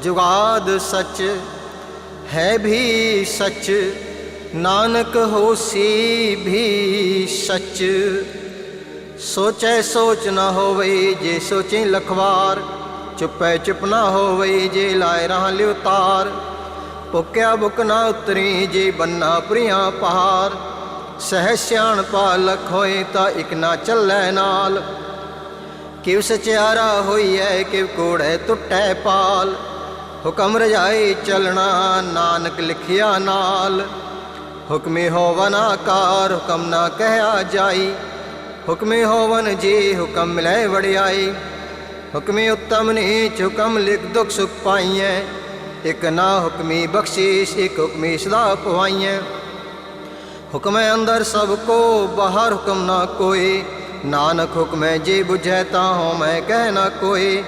ਜੁਗਾਦ ਸੱਚ ਹੈ ਵੀ ਸੱਚ, ਨਾਨਕ ਹੋਸੀ ਵੀ ਸੱਚ। ਸੋਚੈ ਸੋਚ ਨਾ ਹੋਵੇ ਜੇ ਸੋਚੇ ਲਖਵਾਰ, ਚੁੱਪੈ ਚੁੱਪ ਨਾ ਹੋਵੇ ਜੇ ਲਾਇ ਰਹਾ ਲਿਵ ਤਾਰ ਪੁੱਕਿਆ ਬੁਕ ਨਾ ਉਤਰੀ ਜੇ ਬੰਨਾ ਪ੍ਰਿਆ ਪਹਾਰ। ਸਹਿ ਸਿਆਣ ਪਾ ਹੋਏ ਤਾਂ ਇਕ ਨਾ ਚੱਲੈ ਨਾਲ। ਕਿਵ ਸਚਿਆਰਾ ਹੋਈਐ ਕਿਵ ਕੋੜੈ ਟੁੱਟੈ ਪਾਲ। ਹੁਕਮ ਰਜਾਈ ਚਲਣਾ, ਨਾਨਕ ਲਿਖਿਆ ਨਾਲ। ਹੁਕਮੇ ਹੋਵਨ ਆਕਾਰ, ਹੁਕਮ ਨਾ ਕਹਿਆ ਜਾਈ। ਹੁਕਮੇ ਹੋਵਨ ਜੀ, ਹੁਕਮ ਮਿਲੈ ਵੜਿਆਈ ਹੁਕਮੇ ਉਤਮ ਨੀਚ, ਹੁਕਮ ਲਿਖ ਦੁਖ ਸੁਖ ਪਾਈਐ। ਇਕ ਨਾ ਹੁਕਮੀ ਬਖਸ਼ੀਸ਼, ਇਕ ਹੁਕਮੀ ਸਦਾ ਪਵਾਈਐ। ਹੁਕਮੈ ਅੰਦਰ ਸਭ ਕੋ, ਬਾਹਰ ਹੁਕਮ ਨਾ ਕੋਈ। ਨਾਨਕ ਹੁਕਮੈ ਜੇ ਬੁਝੈ ਤਾਂ ਹੋ ਮੈਂ ਕਹਿ ਨਾ ਕੋਈ।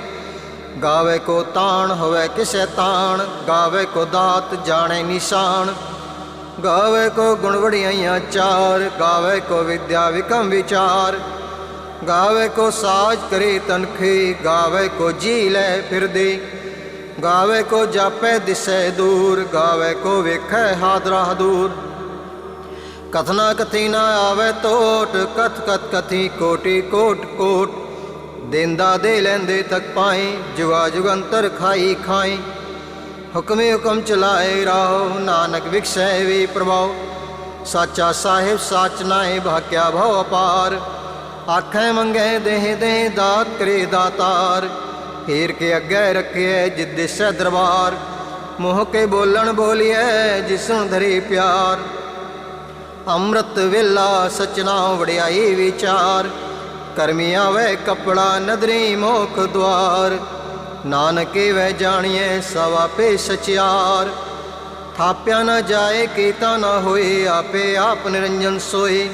ਗਾਵੇ ਕੋ ਤਾਣ, ਹੋਵੇ ਕਿਸੈ ਤਾਣ, ਗਾਵੇ ਕੋ ਦਾਤ, ਜਾਣੇ ਨਿਸ਼ਾਨ। ਗਾਵੇ ਕੋ ਗੁਣ ਵੜਿਆਈਆਂ ਚਾਰ, ਗਾਵੇ ਕੋ ਵਿਦਿਆ ਵਿਕਮ ਵਿਚਾਰ। ਗਾਵੇ ਕੋ ਸਾਜ ਕਰੇ ਤਨਖੀ, ਗਾਵੇ ਕੋ ਜੀ ਲੈ ਫਿਰਦੇ। ਗਾਵੇ ਕੋ ਜਾਪੈ ਦਿਸੈ ਦੂਰ, ਗਾਵੇ ਕੋ ਵੇਖੈ ਹਾਦਰਾ ਦੂਰ ਕਥਨਾ ਕਥੀ ਨਾ ਆਵੇ ਟੋਟ ਕਥ ਕਥ ਕਥੀ ਕੋਟੀ ਕੋਟ ਕੋਟ। ਦੇਂਦਾ ਦੇ ਲੈਂਦੇ ਤੱਕ ਪਾਈ ਜੁਗਾ ਜੁਗੰਤਰ ਖਾਈ ਖਾਈ ਹੁਕਮੇ ਹੁਕਮ ਚਲਾਏ ਰਾਹੋ, ਨਾਨਕ ਵਿਖਸੈ ਵੀ ਪ੍ਰਭਾਉ ਸਾਚਾ ਸਾਹਿਬ ਸਾਚ ਨਾਏ ਭਾਕਿਆ ਭਉ ਅਪਾਰ। ਆਖੈ ਮੰਗੇ ਦੇਹ ਦੇ ਦਾਤ ਕਰੇ ਦਾਤਾਰ। ਹੀਰ ਕੇ ਅੱਗੇ ਰੱਖਿਐ ਜਿਦ ਦਿਸੈ ਦਰਬਾਰ। ਮੋਹ ਕੇ ਬੋਲਣ ਬੋਲੀਐ ਜਿਸੁਣ ਧਰੀ ਪਿਆਰ। ਅੰਮ੍ਰਿਤ ਵੇਲਾ ਸਚਨਾ ਵੜਿਆਈ ਵਿਚਾਰ। ਕਰਮੀ ਆਵੇ ਕਪੜਾ ਨਦਰੀ ਮੋਖ ਦਵਾਰ ਨਾਨਕੇ ਵੈ ਜਾਣੀਐ ਸਭ ਆਪੇ ਸਚਿਆਰ ਥਾਪਿਆ ਨਾ ਜਾਏ ਕੀਤਾ ਨਾ ਹੋਏ, ਆਪੇ ਆਪ ਨਿਰੰਜਨ ਸੋਏ।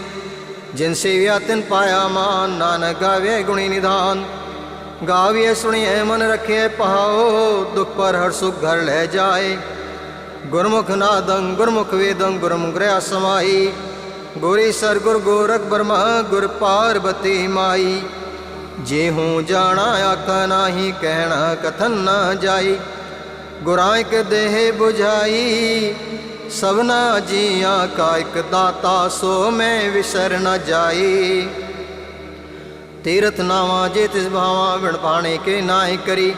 ਜਿਨ ਸੇਵਿਆ ਤਿਨ ਪਾਇਆ ਮਾਨ, ਨਾਨਕ ਗਾਵੇ ਗੁਣੀ ਨਿਧਾਨ ਗਾਵੀਏ ਸੁਣੀਏ ਮਨ ਰੱਖੇ ਪਹਾਓ, ਦੁਖ ਪਰ ਹਰ ਸੁਖ ਘਰ ਲੈ ਜਾਏ। ਗੁਰਮੁਖ ਨਾਦੰ ਗੁਰਮੁਖ ਵੇਦੰ, ਗੁਰਮੁਖ ਰਿਆ ਸਮਾਈ। ਗੋਰੀ ਸਰ ਗੁਰ ਗੋਰਖ ਬਰਮਾ ਗੁਰ ਪਾਰਬਤੀ ਮਾਈ। ਜੇ ਹੂੰ ਜਾਣਾ ਆਖਾ ਨਾਹੀ, ਕਹਿਣਾ ਕਥਨ ਨਾ ਜਾਈ। ਗੁਰਾਂ ਇਕ ਦੇਹ 부ਝਾਈ ਸਭਨਾ ਜੀਆਂ ਕਾ ਇਕ ਦਾਤਾ, ਸੋ ਮੈਂ ਵਿਸਰ ਨਾ ਜਾਈ। ਤੀਰਥ ਨਾਵਾ ਜੇ ਤਿਸ ਭਾਵਾ, ਵਿਣ ਪਾਣੇ ਕੇ ਨਾਹੀ ਕਰੀ।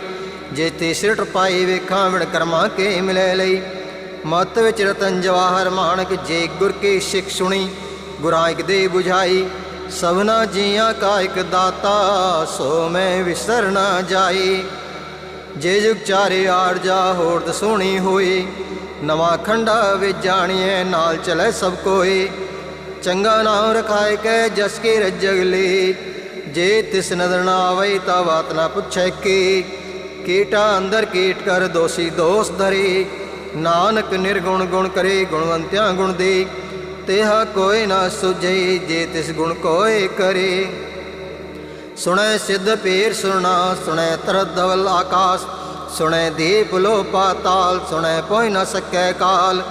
ਜੇ ਤੇ ਸਿਰਟ ਪਾਈ ਵੇਖਾਂ, ਵਿਣ ਕਰਮਾ ਕੇ ਮਿਲੇ ਲਈ। ਮਤ ਵਿੱਚ ਰਤਨ ਜਵਾਹਰ ਮਾਨਕ ਜੇ ਗੁਰ ਕੀ ਸਿੱਖ ਸੁਣੀ, ਗੁਰਾਂ ਇਕ ਦੇ 부ਝਾਈ ਸਭਨਾ ਜੀਆਂ ਕਾ ਇਕ ਦਾਤਾ, ਸੋ ਮੈਂ ਵਿਸਰ ਨਾ ਜਾਈ। ਜੇ ਜੁਗ ਚਾਰੇ ਆਰਜਾ ਹੋਰਤ ਸੋਹਣੀ ਹੋਈ, ਨਵਾਂ ਖੰਡਾ ਵਿੱਚ ਜਾਣੀਏ ਨਾਲ ਚਲੇ ਸਭ ਕੋਈ। ਚੰਗਾ ਨਾਮ ਰਖਾਏ ਕੈ ਜਸ ਕੇ ਰਜਗ ਲੇ, ਜੇ ਤਿਸ ਨਦਰ ਨਾ ਆਵੇ ਤਾਂ ਬਾਤ ਨਾ ਪੁੱਛੈ ਕੀ। ਕੀਟਾ ਅੰਦਰ ਕੀਟ ਕਰ ਦੋਸੀ ਦੋਸ ਧਰੀ ਨਾਨਕ ਨਿਰਗੁਣ ਗੁਣ ਕਰੇ ਗੁਣਵੰਤਿਆਂ ਗੁਣ ਦੇ। ਤੇਹਾ ਕੋਈ ਨਾ ਸੁਝੇ, ਜੇ ਤਿਸ ਗੁਣ ਕੋਏ ਕਰੇ। ਸੁਣੈ ਸਿੱਧ ਪੀਰ ਸੁਣਾ ਸੁਣੈ ਤਰਤ ਧਵਲ ਆਕਾਸ। ਸੁਣੈ ਦੀਪ ਲੋ ਪਾਤਾਲ ਸੁਣੈ ਕੋਈ ਨਾ ਸਕੈ ਕਾਲ।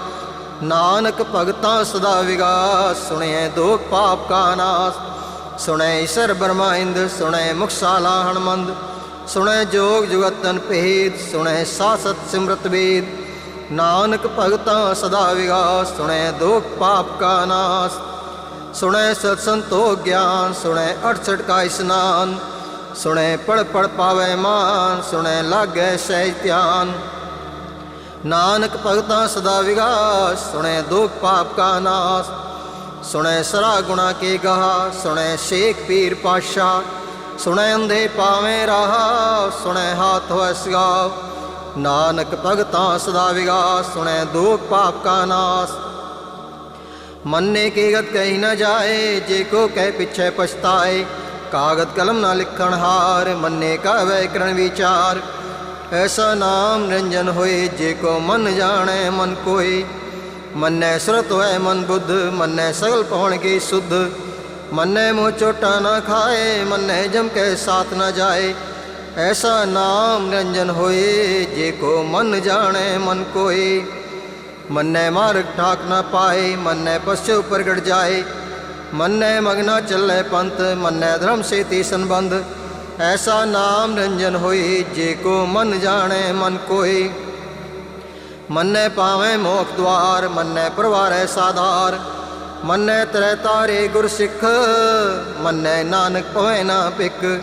ਨਾਨਕ ਭਗਤਾਂ ਸਦਾ ਵਿਗਾਸ ਸੁਣੈ ਦੁਖ ਪਾਪ ਕਾ ਨਾਸ। ਸੁਣੈ ਈਸ਼ਰ ਬਰਮਾ ਇੰਦ, ਸੁਣੈ ਮੁਖਸ਼ਾਲਾ ਹਣਮੰਦ ਸੁਣੈ ਜੋਗ ਜੁਗਤਨ ਭੇਦ, ਸੁਣੈ ਸਾਸਤ ਸਿਮਰਤ ਵੇਦ। ਨਾਨਕ ਭਗਤਾਂ ਸਦਾ ਵਿਗਾਸ, ਸੁਣੈ ਦੁਖ ਪਾਪ ਕਾ ਨਾਸ। ਸੁਣੈ ਸਤ ਸੰਤੋਖ ਗਿਆਨ, ਸੁਣੈ 68 ਕਾ ਇਸਨਾਨ। ਸੁਣੈ ਪੜ ਪੜ ਪਾਵੇ ਮਾਨ, ਸੁਣੈ ਲਾਗੈ ਸਹਿ ਧਿਆਨ। ਨਾਨਕ ਭਗਤਾਂ ਸਦਾ ਵਿਗਾਸ, ਸੁਣੈ ਦੁਖ ਪਾਪ ਕਾ ਨਾਸ। ਸੁਣੈ ਸਰਾ ਗੁਣਾ ਕੇ ਗਹਾ, ਸੁਣੈ ਸ਼ੇਖ ਪੀਰ ਪਾਸ਼ਾ ਸੁਣੈ ਅੰਧੇ ਪਾਵੇਂ ਰਾਹ, ਸੁਣੈ ਹਾਥ ਵਸਗਾ ਨਾਨਕ ਭਗਤਾਂ ਸਦਾ ਵਿਗਾਸ, ਸੁਣੈ ਦੁਖ ਪਾਪ ਕਾ ਨਾਸ। ਮੰਨੇ ਕੀ ਗਤ ਕਹੀ ਨਾ ਜਾਏ, ਜੇ ਕੋ ਕਹਿ ਪਿਛੈ ਪਛਤਾਏ। ਕਾਗਦ ਕਲਮ ਨਾ ਲਿਖਣ ਹਾਰ, ਮੰਨੇ ਕਾ ਵੈ ਕਰਣ ਵਿਚਾਰ। ਐਸਾ ਨਾਮ ਨਿਰੰਜਨ ਹੋਏ, ਜੇ ਕੋ ਮਨ ਜਾਣੈ ਮਨ ਕੋਈ ਮੰਨੈ ਸਰਤ ਹੋਇ ਮਨ ਬੁੱਧ, ਮੰਨੈ ਸਗਲ ਪਵਨ ਕੀ ਸੁਧ। ਮੰਨੈ ਮੋਹ ਚੋਟਾ ਨਾ ਖਾਏ, ਮੰਨੈ ਜਮ ਕੇ ਸਾਥ ਨਾ ਜਾਏ। ਐਸਾ ਨਾਮ ਨਿਰੰਜਨ ਹੋਏ, ਜੇ ਕੋ ਮਨ ਜਾਣੈ ਮਨ ਕੋਈ ਮੰਨੈ ਮਾਰਗ ਠਾਕ ਨਾ ਪਾਏ, ਮੰਨੈ ਪਸਚੋ ਪ੍ਰਗਟ ਜਾਏ। ਮੰਨੈ ਮਗਨਾ ਚੱਲੈ ਪੰਥ, ਮੰਨੈ ਧਰਮ ਸੇ ਸੰਬੰਧ। ਐਸਾ ਨਾਮ ਰੰਜਨ ਹੋਏ, ਜੇ ਕੋ ਮਨ ਜਾਣੈ ਮਨ ਕੋਈ ਮੰਨੈ ਪਾਵੇਂ ਮੋਖ ਦਵਾਰ ਮੰਨੈ ਪਰਵਾਰੈ ਸਾਧਾਰ। ਮੰਨੈ ਤਰੈ ਤਾਰੇ ਗੁਰ ਸਿੱਖ, ਮੰਨੈ ਨਾਨਕ ਪਵੈ ਨਾ ਪਿਕ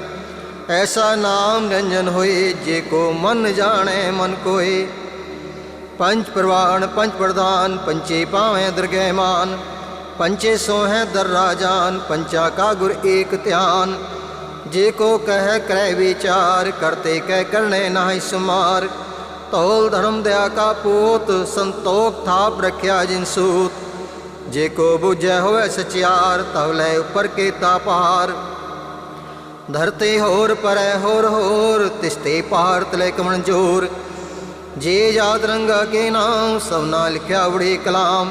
ਐਸਾ ਨਾਮ ਰੰਜਨ ਹੋਏ, ਜੇ ਕੋ ਮਨ ਜਾਣੈ ਮਨ ਕੋਈ ਪੰਜ ਪ੍ਰਵਾਨ, ਪੰਜ ਪ੍ਰਧਾਨ ਪੰਚੇ ਪਾਵੇਂ ਦਰਗਹਿ ਪੰਚੇ ਸੋਹੈ ਦਰ ਰਾਜਾਨ ਪੰਚਾ ਕਾ ਗੁਰ ਏਕ ਧਿਆਨ। ਜੇ ਕੋ ਕਹਿ ਕਰੈ ਵਿਚਾਰ, ਕਰਤੇ ਕਹਿ ਕਰਨੇ ਨਾਹੀ ਸੁਮਾਰ। ਤੌਲ ਧਰਮ ਦਇਆ ਕਾ ਪੂਤ, ਸੰਤੋਖ ਥਾਪ ਰਖਿਆ ਜਿਨ ਸੂਤ। ਜੇ ਕੋ ਬੁਝੈ ਹੋਵੇ ਸਚਿਆਰ, ਤਵ ਲੈ ਉਪਰ ਕੀਤਾ ਪਾਰ। ਧਰਤੇ ਹੋਰ ਪਰੈ ਹੋਰ ਹੋਰ, ਤਿਸਤੇ ਪਾਰ ਲੈ ਕਮਣ ਜੋਰ। ਜੇ ਯਾਦ ਰੰਗਾ ਕੇ ਨਾਮ ਸਭਨਾ ਲਿਖਿਆ ਬੜੀ ਕਲਾਮ।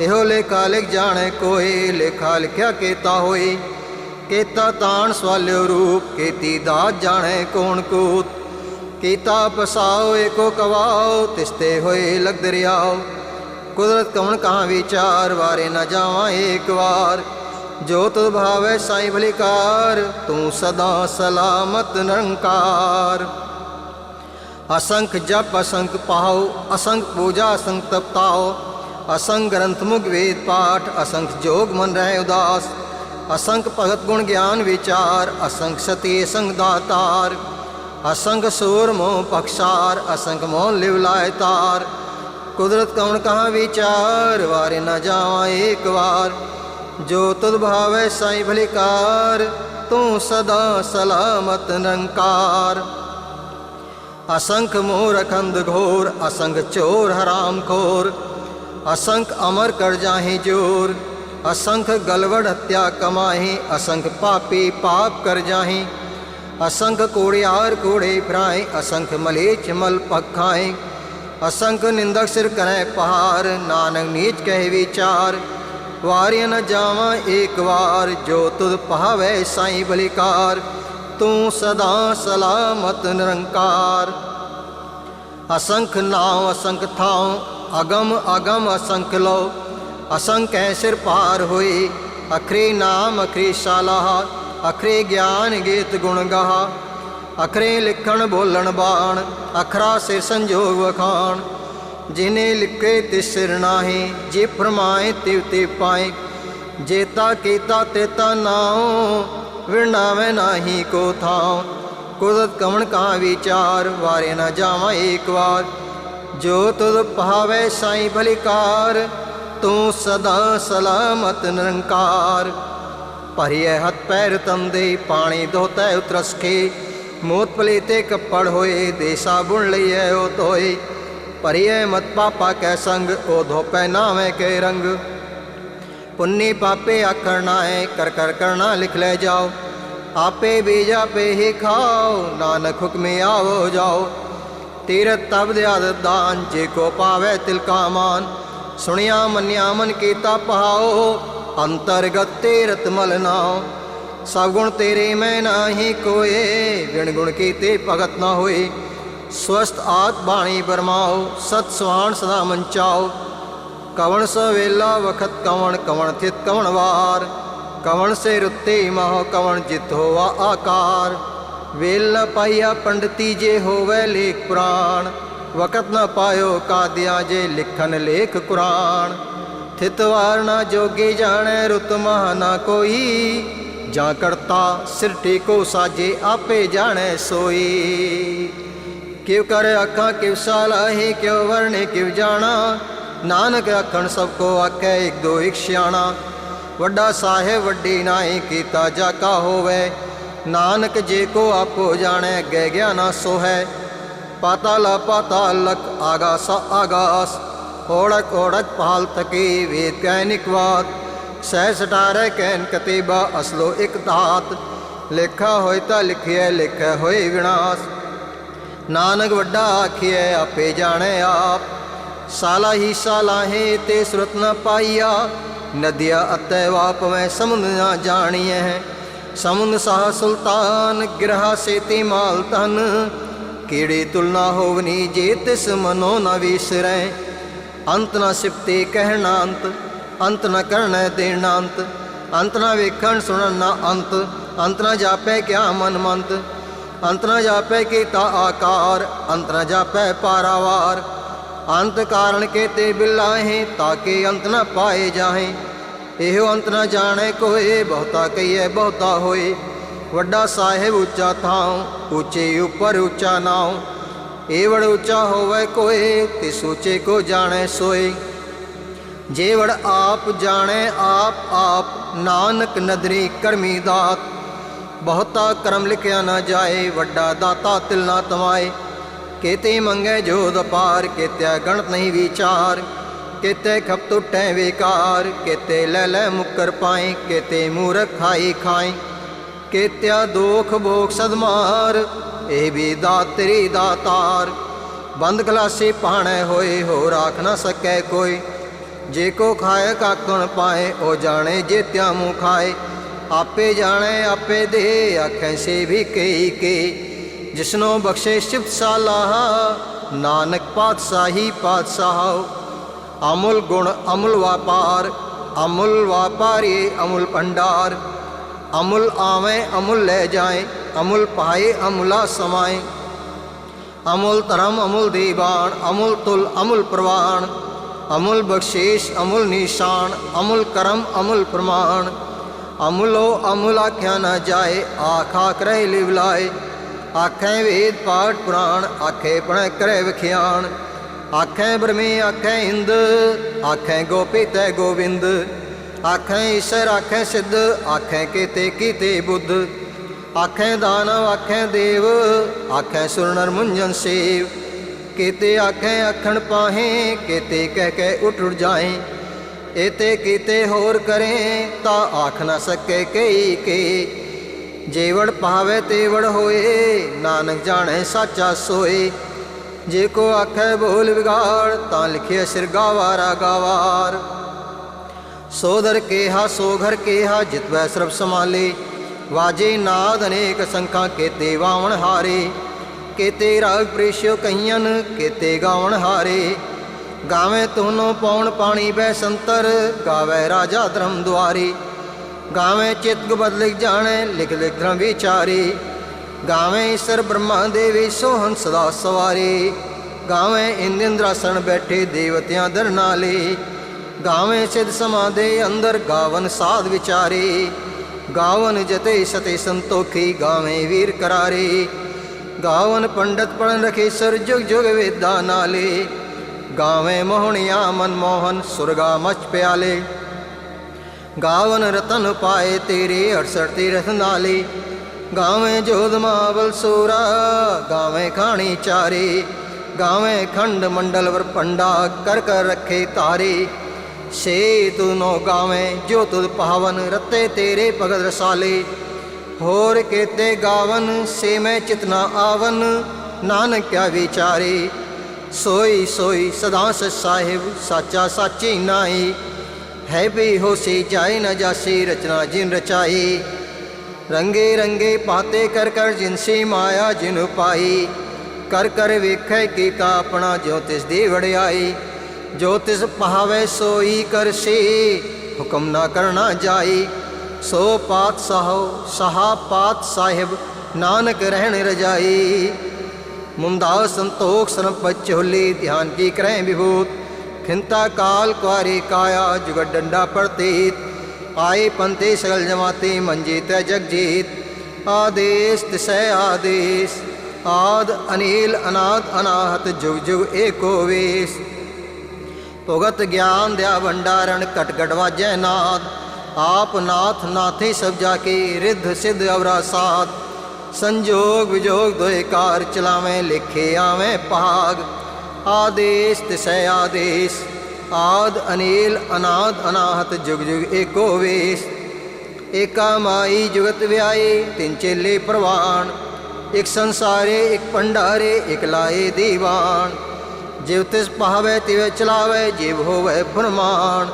ਇਹੋ ਲੇਖਾ ਲਿਖ ਜਾਣੇ ਕੋਈ ਲੇਖਾ ਲਿਖਿਆ ਕੀਤਾ ਹੋਈ ਕੀਤਾ ਤਾਣ ਸਵਾਲਿਓ ਰੂਪ, ਕੀਤੀ ਦਾਤ ਜਾਣੇ ਕੋਣ ਕੂਤ। ਕੀਤਾ ਪਸਾਓ, ਏਕੋ ਕਵਾਓ, ਤਿਸਤੇ ਹੋਏ ਲਗ ਦਰਿਆਓ ਕੁਦਰਤ ਕਵਣ ਕਹਾਂ ਵਿਚਾਰ, ਵਾਰੇ ਨਾ ਜਾਵਾਂ ਏਕ ਵਾਰ। ਜੋਤ ਭਾਵੈ ਸਾਈ ਭਲਿਕਾਰ ਤੂੰ ਸਦਾ ਸਲਾਮਤ ਨਿਰੰਕਾਰ। ਅਸੰਖ ਜਪ, ਅਸੰਖ ਪਾਉ ਅਸੰਖ ਪੂਜਾ, ਅਸੰਖ ਤਪਤਾਉ ਅਸੰਖ ਗ੍ਰੰਥ ਮੁਗ ਵੇਦ ਪਾਠ, ਅਸੰਖ ਜੋਗ ਮਨ ਰਹਿ ਉਦਾਸ। ਅਸੰਖ ਭਗਤ ਗੁਣ ਗਿਆਨ ਵਿਚਾਰ, ਅਸੰਖ ਸਤੇ ਸੰਗ ਦਾਤਾਰ। ਅਸੰਖ ਸੂਰ ਮੋਹ ਪਖਸਾਰ, ਅਸੰਖ ਮੋਹ ਲਿਵ ਲਾਇ ਤਾਰ। ਕੁਦਰਤ ਕੌਣ ਕਹਾ ਵਿਚਾਰ, ਵਾਰੇ ਨਾ ਜਾਵਾਂ ਏਕ ਵਾਰ। ਜੋ ਤੁਧ ਭਾਵੈ ਸਾਈ ਭਲਿਕਾਰ, ਤੂੰ ਸਦਾ ਸਲਾਮਤ ਨਿਰੰਕਾਰ। ਅਸੰਖ ਮੋਰ ਅਖੰਡ ਘੋਰ, ਅਸੰਖ ਚੋਰ ਹਰਾਮ ਖੋਰ। ਅਸੰਖ ਅਮਰ ਕਰ ਜਾਹੀ ਜੋਰ, ਅਸੰਖ ਗਲਵੜ ਹੱਤਿਆ ਕਮਾਹੀ। ਅਸੰਖ ਪਾਪੀ ਪਾਪ ਕਰ ਜਾਹੀ, ਅਸੰਖ ਕੋੜਿਆਰ ਕੋੜੇ ਫਰਾਏ ਅਸੰਖ ਮਲੇਚ ਮਲ ਪਖਾਏ ਅਸੰਖ ਨਿੰਦਕ ਸਿਰ ਕਰੈ ਪਹਾਰ। ਨਾਨਕ ਨੀਚ ਕਹਿ ਵਿਚਾਰ ਵਾਰਿਆ ਨ ਜਾਵਾਂ ਏਕ ਵਾਰ, ਜੋ ਤੁਧ ਪਾਵੈ ਸਾਈਂ ਬਲਿਕਾਰ, ਤੂੰ ਸਦਾ ਸਲਾਮਤ ਨਿਰੰਕਾਰ। ਅਸੰਖ ਨਾਮ ਅਸੰਖ ਥਾਉ, ਅਗਮ ਅਗਮ ਅਸੰਖ ਲੋ ਅਸੰਖ ਹੈ ਸਿਰ ਪਾਰ ਹੋਈ ਅਖਰੇ ਨਾਮ, ਅਖਰੇ ਸਾਲਾਹ, ਅਖਰੇ ਗਿਆਨ ਗੀਤ ਗੁਣ ਗਾਹ। ਅਖਰੇ ਲਿਖਣ, ਬੋਲਣ, ਬਾਣ, ਅਖਰਾ ਸੇ ਸੰਜੋਗ ਵਖਾਣ। ਜਿਨੇ ਲਿਖੇ ਤਿਸ ਸਿਰ ਨਾਹੀ, ਜੇ ਫਰਮਾਏ ਤਿਵ ਤੇ ਪਾਏ। ਜੇਤਾ ਕੀਤਾ ਤੇਤਾ ਨਾਉ ਵਿਣਾਵੇਂ ਨਾਹੀ ਕੋ ਥਾਉ। ਕੁਦਰਤ ਕਵਣ ਕਾ ਵਿਚਾਰ, ਵਾਰੇ ਨਾ ਜਾਵਾਂ ਏਕ ਵਾਰ। ਜੋ ਤੁਧ ਭਾਵੇ ਸਾਈ ਭਲਿਕਾਰ, ਤੂੰ ਸਦਾ ਸਲਾਮਤ ਨਿਰੰਕਾਰ। ਭਰੀਏ ਹੱਥ ਪੈਰ ਤੰਦੇ, ਪਾਣੀ ਧੋਤੈ ਉਤਰਸ ਕੇ ਮੋਤ ਪਲੀਤੇ ਕੱਪੜ ਹੋਏ, ਦੇਸਾ ਬੁਣ ਲਈਐ ਉਹ ਧੋਏ। ਭਰੀਏ ਮਤ ਪਾਪਾ ਕੈ ਸੰਗ, ਉਹ ਧੋਪੈ ਨਾਵੇਂ ਕੇ ਰੰਗ। ਪੁੰਨੀ ਪਾਪੇ ਆਖਣ ਨਾਏ ਕਰ ਕਰ ਕਰਨਾ ਲਿਖ ਲੈ ਜਾਓ। ਆਪੇ ਬੀਜ ਪੇ ਹੀ ਖਾਓ, ਨਾਨਕ ਹੁਕਮੇ ਆਵੋ ਜਾਓ। ਤੀਰਤ ਤਬ ਦਿਆਦ ਦਾਨ, ਜੇ ਕੋ ਪਾਵੇ ਤਿਲ ਕਾ ਮਾਨ। ਸੁਣਿਆ ਮੰਨਿਆ ਮਨ ਕੀਤਾ ਪਹਾਓ, ਅੰਤਰਗਤ ਤੀਰਤ ਮਲ ਨਾਓ। ਸਭ ਗੁਣ ਤੇਰੇ ਮੈਂ ਨਾਹੀ ਕੋਏ ਵਿਣ ਗੁਣ ਕੀਤੇ ਭਗਤ ਨਾ ਹੋਏ। ਸਵਸਤ ਆਤ ਬਾਣੀ ਬਰਮਾਓ, ਸਤ ਸਵਾਨ ਸਦਾ ਮੰਚਾਓ ਕਵਣ ਸਵੇਲਾ ਵਖਤ ਕਵਣ ਕਵਣ ਥਿਤ ਕਵਣ ਵਾਰ। ਕਵਣ ਸੇ ਰੁੱਤੇ ਮਹ, ਕਵਣ ਜਿਤ ਹੋਵਾ ਆਕਾਰ। ਵੇਲ ਨ ਪਾਈਆ ਪੰਡਤੀ ਜੇ ਹੋਵੇ ਲੇਖ ਪੁਰਾਣ। ਵਕਤ ਨ ਪਾਇਓ ਕਾਦਿਆ ਜੇ ਲਿਖਨ ਲੇਖ ਕੁਰਾਨ। ਥਿਤ ਵਾਰ ਨਾ ਜੋਗੀ ਜਾਣੈ ਰੁਤ ਮਹ ਨਾ ਕੋਈ। ਜਾਂ ਕਰਤਾ ਸਿਰ ਟੇਕੋ ਸਾਜੇ ਆਪੇ ਜਾਣੈ ਸੋਈ। ਕਿਵ ਕਰ ਅੱਖਾਂ ਕਿਵ ਸਾਲਾਹੀ ਕਿਵ ਵਰਣੇ ਕਿਵ ਜਾਣਾ। ਨਾਨਕ ਆਖਣ ਸਭ ਕੋ ਆਖੈ ਇੱਕ ਦੋ ਇੱਕ ਸਿਆਣਾ। ਵੱਡਾ ਸਾਹਿਬ ਵੱਡੀ ਨਾਹੀ ਕੀਤਾ ਜਾ ਕਾ ਹੋਵੇ। ਨਾਨਕ ਜੇ ਕੋ ਆਪੋ ਜਾਣੈ ਗੈ ਗਿਆਨਾ ਸੋ ਹੈ ਪਾਤਾਲ ਪਾਤਾਲ ਲਕ ਆਗਾਸ ਆਗਾਸ। ਓੜਕ ਓੜਕ ਪਾਲ ਤਕੀ ਵੇਦ ਕੈ ਨਿਕਵਾਤ ਸਹਿ ਸਟਾਰੈ ਕੈਨ ਕਤੀਬਾ ਅਸਲੋ ਇਕ ਧਾਤ। ਲੇਖਾ ਹੋਇ ਤਾਂ ਲਿਖਿਆ ਲਿਖਿਆ ਹੋਏ ਵਿਨਾਸ਼। ਨਾਨਕ ਵੱਡਾ ਆਖਿਐ, ਆਪੇ ਜਾਣੈ ਆਪ। ਸਾਲਾ ਹੀ ਸਾਲਾਹੇ ਤੇ ਸੁਰਤ ਨਾ ਪਾਈਆ। ਨਦੀਆ ਅਤੈ ਵਾਪਵੈ, ਸਮੁੰਦ ਨਾ ਜਾਣੀਐ। ਸਮੁੰਦ ਸਾਹ ਸੁਲਤਾਨ, ਗਿਰਹਾ ਸੇਤੀ ਮਾਲ ਤਨ ਕੀੜੇ ਤੁਲਨਾ ਹੋਵਨੀ ਜੇ ਤਿਸ ਮਨੋ ਨ ਵਿਸਰੈ। ਅੰਤ ਨਾ ਸਿਫਤੇ ਕਹਿਣਾ ਅੰਤ ਅੰਤ ਨਾ ਕਰਨੈ ਦੇਣਾ ਅੰਤ। ਅੰਤ ਨਾ ਵੇਖਣ ਸੁਣਨ ਨਾ ਅੰਤ ਅੰਤ ਨ ਜਾਪੈ ਕਿਆ ਮਨ ਮੰਤ। ਅੰਤ ਨ ਜਾਪੈ ਕੀਤਾ ਆਕਾਰ, ਅੰਤ ਨ ਜਾਪੈ ਪਾਰਾਵਾਰ। ਅੰਤ ਕਾਰਨ ਕੇਤੇ ਬਿਲਾਹੇ ਤਾਕੇ ਅੰਤ ਨ ਪਾਏ ਜਾਹੇ। ਇਹੋ ਅੰਤ ਨ ਜਾਣੈ ਕੋਏ, ਬਹੁਤਾ ਕਹੀਏ ਬਹੁਤਾ ਹੋਏ। ਵੱਡਾ ਸਾਹਿਬ ਉੱਚਾ ਥਾਉ, ਉੱਚੇ ਉਪਰ ਉੱਚਾ ਨਾਉ। ਏਵੜ ਉੱਚਾ ਹੋਵੇ ਕੋਏ, ਤੇ ਸੋਚੇ ਕੋ ਜਾਣੈ ਸੋਏ। ਜੇਵੜ ਆਪ ਜਾਣੈ ਆਪ ਆਪ ਨਾਨਕ ਨਦਰੀ ਕਰਮੀ ਦਾਤ। ਬਹੁਤਾ ਕਰਮ ਲਿਖਿਆ ਨਾ ਜਾਏ, ਵੱਡਾ ਦਾਤਾ ਤਿਲ ਨਾ ਤਮਾਏ। ਕੇਤੇ ਮੰਗੇ ਜੋਦ ਪਾਰ ਕੇਤਿਆ ਗਣਤ ਨਹੀਂ ਵਿਚਾਰ। ਕੇਤੇ ਖਪ ਟੁੱਟੈ ਵਿਕਾਰ, ਕੇਤੇ ਲੈ ਲੈ ਮੁਕਰ ਪਾਏ, ਕੇਤੇ ਮੂਰਖ ਖਾਈ ਖਾਏ। ਕੇਤਿਆ ਦੋਖ ਭੋਗ ਸਦਮਾਰ ਇਹ ਵੀ ਦਾਤਰੀ ਦਾਤਾਰ। ਬੰਦ ਗਲਾਸੇ ਪਾਣੈ ਹੋਏ ਹੋ ਰਾਖ ਨਾ ਸਕੈ ਕੋਈ। ਜੇ ਕੋ ਖਾਏ, ਕਾਕਣ ਪਾਏ, ਉਹ ਜਾਣੇ ਜੇਤਿਆ ਮੂੰ ਖਾਏ। ਆਪੇ ਜਾਣੇ, ਆਪੇ ਦੇ ਆਖੈ ਸੇ ਕਈ ਕੇ। ਜਿਸਨੋ ਬਖਸ਼ੇ ਸਿਫਤ ਸਾਲਾਹ ਨਾਨਕ ਪਾਤਸ਼ਾਹੀ ਪਾਤਸ਼ਾਹ। ਅਮੁਲ ਗੁਣ ਅਮੁਲ ਵਪਾਰ, ਅਮੁਲ ਵਾਪਾਰੀ ਅਮੁਲ ਭੰਡਾਰ। ਅਮੁਲ ਆਵੇਂ, ਅਮੁਲ ਲੈ ਜਾਏ, ਅਮੁਲ ਪਾਏ, ਅਮੁਲਾ ਸਮਾਏ। ਅਮੁਲ ਧਰਮ ਅਮੁਲ ਦੀਵਾਨ, ਅਮੁਲ ਤੁਲ ਅਮੁਲ ਪ੍ਰਵਾਨ। ਅਮੁਲ ਬਖਸ਼ੇਸ਼ ਅਮੁਲ ਨਿਸ਼ਾਨ, ਅਮੁਲ ਕਰਮ ਅਮੁਲ ਪ੍ਰਮਾਣ। ਅਮੁਲੋ ਅਮੁਲ ਆਖਿਆ ਨਾ ਜਾਏ, ਆਖਾ ਕਰੈ ਲਿਵਲਾਏ ਆਖੈ ਵੇਦ ਪਾਠ ਪੁਰਾਣ, ਆਖੇ ਪਣੈ ਕਰੈ ਵਿਖਿਆਣ। ਆਖੈ ਬ੍ਰਹਮੇ, ਆਖੈ ਇੰਦ ਆਖੈ ਗੋਪੀ ਤੈ ਗੋਵਿੰਦ। ਆਖੈ ਈਸ਼ਰ, ਆਖੈ ਸਿੱਧ, ਆਖੈ ਕੀਤੇ ਕੀਤੇ ਬੁੱਧ। ਆਖੈ ਦਾਨਵ ਆਖੈ ਦੇਵ, ਆਖੈ ਸੁਰਨਰ ਮੁੰਜਨ ਸੇਵ। ਕੀਤੇ ਆਖੈ ਆਖਣ ਪਾਹੇ, ਕੀਤੇ ਕਹਿ ਕੇ ਉਠ ਉਠ ਜਾਏ ਏਤੇ ਕੀਤੇ ਹੋਰ ਕਰੇ ਤਾਂ ਆਖ ਨਾ ਸਕੇ ਕਈ ਕੇ। ਜੇਵੜ ਪਾਵੇ ਤੇਵੜ ਹੋਏ, ਨਾਨਕ ਜਾਣੇ ਸਾਚਾ ਸੋਏ। ਜੇ ਕੋ ਆਖੈ ਬੋਲ ਵਿਗਾੜ, ਤਾਂ ਲਿਖਿਆ ਸਿਰ ਗਾਵਾਰਾ ਗਾਵਾਰ। ਸੋਦਰ ਕੇਹਾ ਸੋ ਘਰ ਕੇਹਾ ਜਿਤਵੈ ਸਰਬ ਸਮਾਲੇ ਵਾਜੇ ਨਾਦ ਅਨੇਕ ਸੰਖਾਂ ਕੇਤੇ ਵਾਵਣ ਹਾਰੇ। ਕੇਤੇ ਰਾਗ ਪ੍ਰੇਸ਼ਿਓ ਕਈਨ ਕੇਤੇ ਗਾਵਣ ਹਾਰੇ। ਗਾਵੇਂ ਤੁਨੋ ਪੌਣ ਪਾਣੀ ਬੈ ਸੰਤਰ, ਗਾਵੇ ਰਾਜਾ ਧਰਮ ਦੁਆਰੀ। ਗਾਵੇਂ ਚਿਤ ਬਦਲਿਕ ਜਾਣੇ, ਲਿਖ ਲਿਖ ਧਰਮ ਵਿਚਾਰੇ। ਗਾਵੇਂ ਈਸ਼ਰ ਬ੍ਰਹਮਾ ਦੇਵੀ ਸੋਹਨ ਸਦਾ ਸਵਾਰੇ। ਗਾਵੇਂ ਇੰਦ ਬੈਠੇ ਦੇਵਤਿਆਂ ਦਰ ਨਾਲੇ। ਗਾਵੇਂ ਸਿਧ ਸਮਾਦੇ ਅੰਦਰ ਗਾਵਨ ਸਾਧ ਵਿਚਾਰੇ। ਗਾਵਨ ਜਤੇ ਸਤੇ ਸੰਤੋਖੀ, ਗਾਵੇਂ ਵੀਰ ਕਰਾਰੇ। ਗਾਵਨ ਪੰਡਤ ਪੜਨ ਰਖੇ ਸਰ ਜੁਗ ਜੁਗ ਵੇਦਾ ਨਾਲੇ। ਗਾਵੇਂ ਮੋਹਣਿਆ ਮਨ ਮੋਹਨ, ਸੁਰਗਾ ਮਚ ਪਿਆਲੇ। ਗਾਵਨ ਰਤਨ ਪਾਏ ਤੇਰੇ 68 ਤੀਰਥ ਨਾਲੇ। ਗਾਵੇਂ ਜੋਧ ਮਾਵਲ ਸੂਰਾ, ਗਾਵੇਂ ਖਾਣੀ ਚਾਰੇ। ਗਾਵੇਂ ਖੰਡ ਮੰਡਲ ਵਰ ਪੰਡਾ, ਕਰ ਕਰ ਰੱਖੇ ਤਾਰੇ। ਸੇ ਤੂੰ ਨੋ ਗਾਵੇਂ ਜੋ ਤੁਧ ਪਾਵਨ, ਰਤੇ ਤੇਰੇ ਭਗਤ ਰਸਾਲੇ। ਹੋਰ ਕੇਤੇ ਗਾਵਨ ਸੇ ਮੈਂ ਚਿਤਨਾ ਆਵਨ, ਨਾਨਕ ਕਿਆ ਵਿਚਾਰੇ। ਸੋਈ ਸੋਈ ਸਦਾ ਸਚ ਸਾਹਿਬ ਸਾਚਾ ਸਾਚੀ ਨਾਈ ਹੈ ਵੀ ਹੋਸੀ ਜਾਏ ਨਾ ਜਾਸੀ ਰਚਨਾ ਜਿਨ ਰਚਾਈ। ਰੰਗੇ ਰੰਗੇ ਪਾਤੇ ਕਰ ਕਰ ਜਿਨਸੀ ਮਾਇਆ ਜਿਨ ਪਾਈ। ਕਰ ਕਰ ਵੇਖੈ ਕੀਤਾ ਆਪਣਾ ਜੋ ਤਿਸ ਦੀ ਵੜਿਆਈ ਜੋ ਤਿਸ ਪਾਵੇ ਸੋਈ ਕਰਸੀ ਹੁਕਮ ਨਾ ਕਰਨਾ ਜਾਈ। ਸੋ ਪਾਤ ਸਾਹੋ, ਸਹਾ ਪਾਤ ਸਾਹਿਬ, ਨਾਨਕ ਰਹਿਣ ਰਜਾਈ। ਮੁੰਦਾ ਸੰਤੋਖ ਸਰਮ ਪਚੋਲੀ ਧਿਆਨ ਕੀ ਕਰੈ ਵਿਭੂਤ? ਖਿੰਤਾ ਕਾਲ ਕੁਆਰੀ ਕਾਇਆ ਜੁਗ ਡੰਡਾ ਪ੍ਰਤੀਤ। ਆਏ ਪੰਤੇ ਸਗਲ ਜਮਾਤੇ ਮੰਜੇ ਤੈ ਜਗਜੀਤ। ਆਦੇਸ ਤਿਸੈ ਆਦੇਸ। ਆਦ, ਅਨੀਲ, ਅਨਾਦ, ਅਨਾਹਤ, ਜੁਗ ਜੁਗ, ਏਕੋ ਭਗਤ ਗਿਆਨ ਦਿਆ ਭੰਡਾਰਣ ਕਟ ਕਟ ਵਾਜੈ ਨਾਦ। ਆਪ ਨਾਥ, ਨਾਥੇ ਸਭ ਜਾ ਕੇ ਰਿੱਧ, ਸਿੱਧ ਅਵਰਾ ਸਾਧ ਸੰਜੋਗ ਵਿਜੋਗ ਦੋਇ ਕਾਰ ਚਲਾਵੇਂ, ਲਿਖੇ ਆਵੇਂ ਭਾਗ। ਆਦੇਸ ਤਿਸੈ ਆਦੇਸ, ਆਦ, ਅਨੀਲ, ਅਨਾਦ, ਅਨਾਹਤ, ਜੁਗ ਜੁਗ ਏਕੋ ਵੇਸ। ਏਕਾ ਮਾਈ ਜੁਗਤ ਵਿਆਏ, ਤਿੰਨ ਚੇਲੇ ਪ੍ਰਵਾਨ। ਇਕ ਸੰਸਾਰੇ, ਇਕ ਪੰਡਾਰੇ ਇਕ ਲਾਏ ਦੀਵਾਨ। ਜਿਵ ਤਿਸ ਪਾਵੇ ਤਿਵ ਚਲਾਵੇ, ਜਿਵ ਹੋਵੇ ਫਰਮਾਨ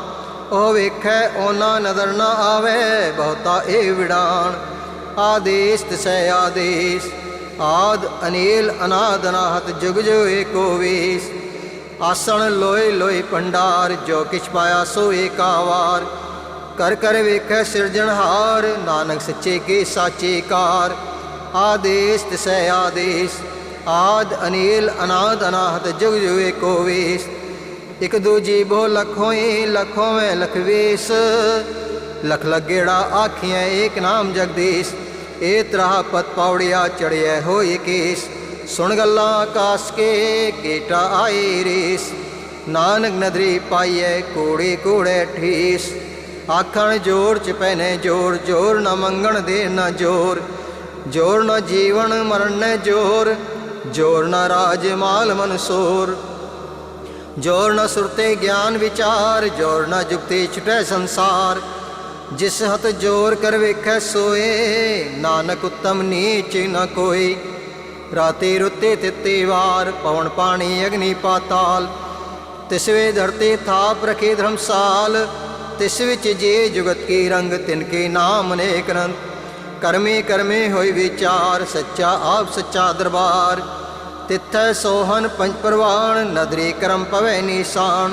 ਉਹ ਵੇਖੈ ਉਹਨਾਂ ਨਦਰ ਨਾ ਆਵੇ, ਬਹੁਤਾ ਏ ਵਿਡਾਨ ਆਦੇਸ ਤਿਸੈ ਆਦੇਸ। ਆਦ ਅਨੀਲ ਅਨਾਦ ਅਨਾਹਤ ਜੁਗ ਜੋ ਏਕੋ ਵੇਸ। ਆਸਣ ਲੋਏ ਲੋਏ ਪੰਡਾਰ, ਜੋ ਕਿਛ ਪਾਇਆ ਸੋ ਏਕਾਵਾਰ ਕਰ ਕਰ ਵੇਖੈ ਸਿਰਜਣਹਾਰ ਨਾਨਕ ਸੱਚੇ ਕੇ ਸਾਚੇ ਕਾਰ। ਆਦੇਸ, ਤਿਸੈ ਆਦੇਸ। ਆਦ ਅਨੀਲ ਅਨਾਦ ਅਨਾਹਤ ਜੁਗ ਜੁਗ ਏਕੋ ਵੇਸ। ਇਕ ਦੂਜੀ ਬੋ ਲਖੋਈ ਲਖੋਂ ਮੈਂ ਲਖਵੇਸ। ਲਖ ਲਗੇੜਾ ਆਖੀਆਂ ਏਕ ਨਾਮ ਜਗਦੀਸ਼। ਏ ਤਰਾ ਪਤ ਪੌੜਿਆ ਚੜਿਆ ਹੋਏ ਕੇਸ। ਸੁਣ ਗੱਲਾਂ ਆਕਾਸ ਕੇ ਗੇਟਾ ਆਏ ਰੀਸ। ਨਾਨਕ ਨਦਰੀ ਪਾਈਐ, ਕੋੜੇ ਕੋੜੇ ਠੀਸ। ਆਖਣ ਜੋਰ ਚ ਪੈਨੇ ਜੋਰ ਜੋਰ ਨਾ ਮੰਗਣ ਦੇ ਨਾ ਜੋਰ। ਜੋਰ ਨਾ ਜੀਵਨ ਮਰਨ ਨ ਜੋਰ ਜੋਰ ਨਾ ਰਾਜ ਮਾਲ ਮਨਸੂਰ ਜੋਰ ਨਾ ਸੁਰਤੇ ਗਿਆਨ ਵਿਚਾਰ, ਜੋਰ ਨਾ ਜੁਗਤੇ ਛਟੈ ਸੰਸਾਰ। ਜਿਸ ਹੱਥ ਜੋਰ ਕਰ ਵੇਖੈ ਸੋਏ, ਨਾਨਕ ਉਤਮ ਨੀਚ ਨ ਕੋਈ। ਰਾਤੇ ਰੁੱਤੇ ਤਿੱਤੇ ਵਾਰ ਪਵਨ ਪਾਣੀ ਅਗਨੀ ਪਾਤਾਲ। ਤਿਸਵੇ ਧਰਤੇ ਥਾਪ ਰਖੇ ਧਰਮਸਾਲ, ਤਿਸ ਵਿੱਚ ਜੇ ਜੁਗਤ ਕੀ ਰੰਗ, ਤਿਨ ਕੇ ਨਾਮ ਅਨੇਕ ਰੰਗ। ਕਰਮੇ ਕਰਮੇ ਹੋਈ ਵਿਚਾਰ, ਸੱਚਾ ਆਪ ਸੱਚਾ ਦਰਬਾਰ। ਤਿੱਥੈ ਸੋਹਨ ਪੰਜ ਪ੍ਰਵਾਨ ਨਦਰੀ ਕਰਮ ਪਵੈ ਨਿਸ਼ਾਨ।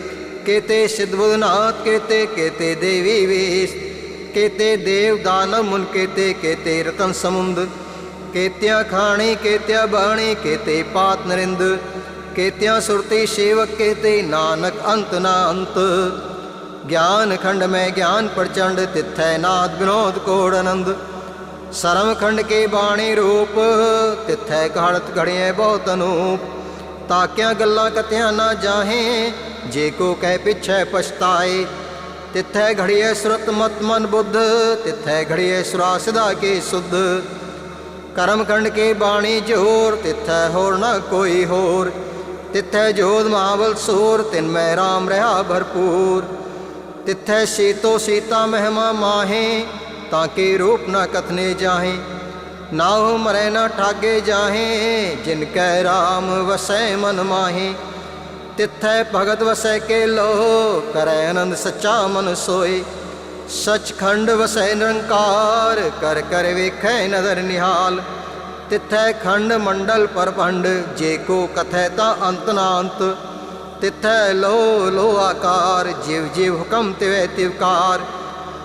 ਕੇਤੇ ਸਿद्धਬੁਧਨਾਥ ਕੇਤੇ ਕੇਤੇ ਦੇਵੀ ਵੇਸ਼ ਕੇਤੇ ਦੇਵ ਦਾਨਵ ਮੁਨ ਕੇਤੇ ਕੇਤੇ ਰਤਨ ਸਮੁੰਦ ਕੇਤਿਆਂ ਖਾਣੀ ਕੇਤਿਆਂ ਬਾਣੀ ਕੇਤੇ ਪਾਤ ਨਰਿੰਦ ਕੇਤਿਆਂ ਸੁਰਤੀ ਸੇਵਕ ਕੇਤੇ ਨਾਨਕ ਅੰਤ ਨਾ ਅੰਤ ਗਿਆਨ ਖੰਡ ਮੈਂ ਗਿਆਨ ਪ੍ਰਚੰਡ ਤਿੱਥੈ ਨਾਦ ਵਿਨੋਦ ਕੋੜ ਆਨੰਦ ਸਰਮ ਖੰਡ ਕੇ ਬਾਣੀ ਰੂਪ ਤਿੱਥੈ ਘੜਤ ਘੜਿਐ ਬਹੁਤ ਅਨੂਪ ਤਾਕਿਆਂ ਗੱਲਾਂ ਕਤਿਆਂ ਨਾ ਜਾਹੇ। ਜੇ ਕੋ ਕਹਿ ਪਿਛੈ ਪਛਤਾਏ, ਤਿੱਥੈ ਘੜਿਐ ਸੁਰਤ ਮਤ ਮਨ ਬੁੱਧ, ਤਿੱਥੈ ਘੜਿਐ ਸੁਰਾ ਸਦਾ ਕੇ ਸੁਧ। ਕਰਮ ਖੰਡ ਕੇ ਬਾਣੀ ਜੋਰ, ਤਿੱਥੈ ਹੋਰ ਨਾ ਕੋਈ ਹੋਰ। ਤਿੱਥੈ ਜੋਧ ਮਹਾਬਲ ਸੂਰ, ਤਿਨ ਮੈਂ RAM ਰਹਾ ਭਰਪੂਰ। ਤਿੱਥੈ ਸੀਤੋ ਸੀਤਾ ਮਹਿਮਾ ਮਾਹੇ, ਤਾਂ ਕੇ ਰੂਪ ਨਾ ਕਥਨੇ ਜਾਹੇ। ਨਾਉ ਮਰੈ ਨਾ ਠਾਗੇ ਜਾਹੇ, ਜਿਨ ਕੈ RAM ਵਸੈ ਮਨ ਮਾਹੇ। ਤਿੱਥੈ ਭਗਤ ਵਸੈ ਕੇ ਲੋ ਕਰੈ ਆਨੰਦ ਸੱਚਾ ਮਨ ਸੋਏ। ਸਚਖੰਡ ਵਸੈ ਨਿਰੰਕਾਰ, ਕਰ ਕਰ ਵੇਖੈ ਨਦਰ ਨਿਹਾਲ। ਤਿੱਥੈ ਖੰਡ ਮੰਡਲ ਪਰਪੰਡ, ਜੇ ਕੋ ਕਥੈ ਤਾਂ ਅੰਤ ਨਾ ਅੰਤ ਤਿੱਥੈ ਲੋ ਲੋ ਆਕਾਰ, ਜਿਵ ਜਿਵ ਹੁਕਮ ਤਿਵੈ ਤਿਵਕਾਰ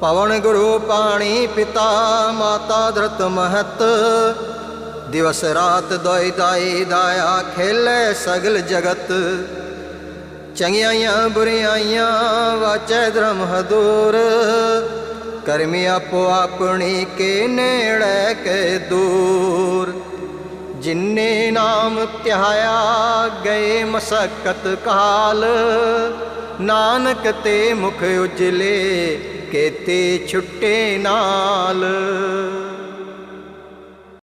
ਪਵਨ ਗੁਰੂ ਪਾਣੀ ਪਿਤਾ, ਮਾਤਾ ਧਰਤ ਮਹਤ। ਦਿਵਸ ਰਾਤ ਦੋਇ ਦਾਈ ਦਾਇਆ ਖੇਲੇ ਸਗਲ ਜਗਤ। ਚੰਗਿਆਈਆਂ ਬੁਰੀਆਈਆਂ ਵਾਚੈ ਧਰਮ ਹਦੂਰ। ਕਰਮੀ ਆਪੋ ਆਪਣੀ ਕੇ ਨੇੜੇ ਕੇ ਦੂਰ। ਜਿਨੇ ਨਾਮ ਧਿਆਇਆ ਗਏ ਮਸਕਤ ਕਾਲ, ਨਾਨਕ ਤੇ ਮੁਖ ਉਜਲੇ। ਕੇਤੇ ਛੁੱਟੇ ਨਾਲ।